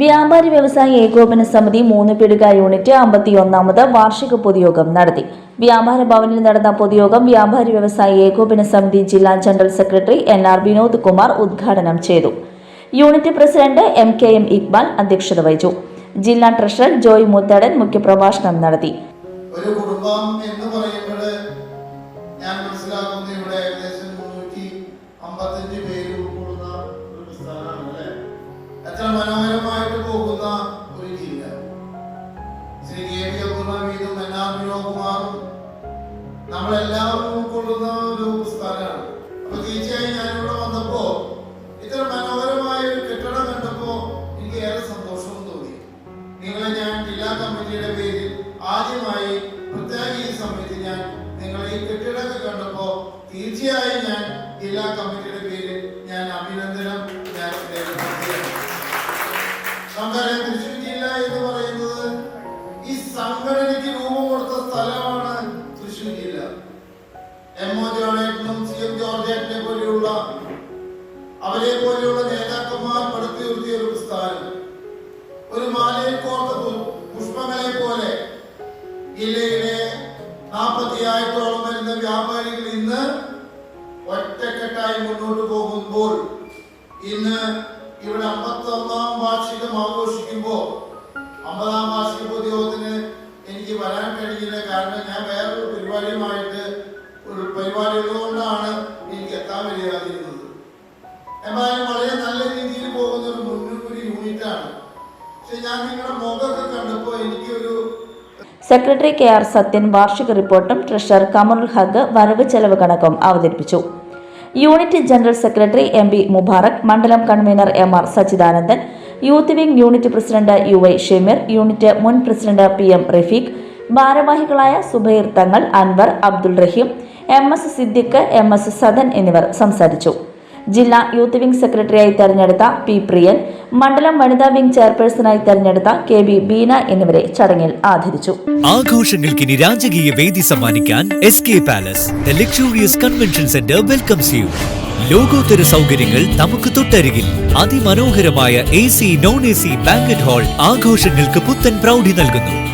വ്യാപാരി വ്യവസായ ഏകോപന സമിതി മൂന്ന് പിടുക യൂണിറ്റ് അമ്പത്തിയൊന്നാമത് വാർഷിക പൊതുയോഗം നടത്തി. വ്യാപാര ഭവനിൽ നടന്ന പൊതുയോഗം വ്യാപാരി വ്യവസായ ഏകോപന സമിതി ജില്ലാ general secretary N R Vinod Kumar ഉദ്ഘാടനം ചെയ്തു. Unit president M K M Iqbal അധ്യക്ഷത വഹിച്ചു. ജില്ലാ ട്രഷറർ ജോയ് മുത്തടൻ മുഖ്യപ്രഭാഷണം നടത്തി. ഒരു കുടുംബം എന്ന് പറയുമ്പോൾ വിനോകുമാറും നമ്മളെല്ലാവരും ഉൾക്കൊള്ളുന്ന ഒരു സ്ഥലമാണ്. അപ്പൊ തീർച്ചയായും ഇവിടെ വന്നപ്പോ ഇത്ര മനോഹരമായ ഒരു കെട്ടിടം കണ്ടപ്പോ എനിക്ക് ഏറെ സന്തോഷവും തോന്നി. നിങ്ങളെ ഞാൻ ജില്ലാ കമ്മിറ്റിയുടെ പേരിൽ ആദ്യമായി പ്രത്യേക ഈ സമയത്ത് ഞാൻ നിങ്ങളെ ഈ കെട്ടിടമൊക്കെ കണ്ടപ്പോ തീർച്ചയായും ഞാൻ ജില്ലാ കമ്മിറ്റിയുടെ സ്ഥലമാണ് തൃശ്ശൂർ ജില്ല എം ഒ ജോണേറ്റനും സി എം ജോർജേറ്റിനെ പോലെയുള്ള അവരെ പോലെയുള്ള നേതാക്കന്മാർ പടുത്തുയർത്തിയ ഒരു സ്ഥാനം. ഒരു മാലയിൽ കോർത്ത പുഷ്പങ്ങളെ പോലെ ജില്ലയിലെ നാൽപ്പത്തിയായിരത്തോളം വരുന്ന വ്യാപാരികൾ ഇന്ന് ഒറ്റക്കെട്ടായി മുന്നോട്ട് പോകുമ്പോൾ ഇന്ന് ഇവിടെ അമ്പത്തി ഒന്നാം വാർഷികം ആഘോഷിക്കുമ്പോൾ കാരണം ഞാൻ വേറൊരു പരിപാടിയുമായിട്ട് ഒരു പരിപാടി ഉള്ളതുകൊണ്ടാണ് എനിക്ക് എത്താൻ കഴിയാതിരുന്നത്. എന്നാലും വളരെ നല്ല രീതിയിൽ പോകുന്ന ഒരു മുന്നൂറ് യൂണിറ്റ് ആണ് പക്ഷെ ഞാൻ നിങ്ങളുടെ മുഖമൊക്കെ കണ്ടപ്പോൾ എനിക്കൊരു സെക്രട്ടറി കെ ആർ സത്യൻ വാർഷിക റിപ്പോർട്ടും ട്രഷറർ കമറുൽ ഹഗ് വരവ് ചെലവ് കണക്കും അവതരിപ്പിച്ചു. Unit general secretary M B Mubarak മണ്ഡലം convener M R Sachidanandan youth wing unit president U Y Shemeer unit മുൻ പ്രസിഡന്റ് പി എം റഫീഖ് ഭാരവാഹികളായ Zubair Thangal Anwar Abdul Raheem M S Siddique M S Sadan എന്നിവർ സംസാരിച്ചു. ജില്ലാ youth wing സെക്രട്ടറിയായി തെരഞ്ഞെടുത്ത P പ്രിയൻ മണ്ഡലം വനിതാ വിംഗ് ചെയർപേഴ്സണായി തെരഞ്ഞെടുത്ത കെ ബി ബീന എന്നിവരെ ചടങ്ങിൽ ആദരിച്ചു. ആഘോഷങ്ങൾക്കിനി രാജകീയ വേദി സമ്മാനിക്കാൻ S K palace luxurious convention centre welcomes you ലോകോത്തര സൗകര്യങ്ങൾ നമുക്ക് തൊട്ടരികിൽ. അതിമനോഹരമായ A C non A C banquet hall ആഘോഷങ്ങൾക്ക് പുത്തൻ പ്രൗഢി നൽകുന്നു.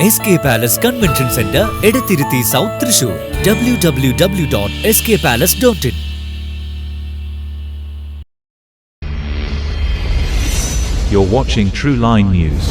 S K palace convention centre Edathiruthy south Thrissur W W W dot S K palace dot in You're watching True Line News.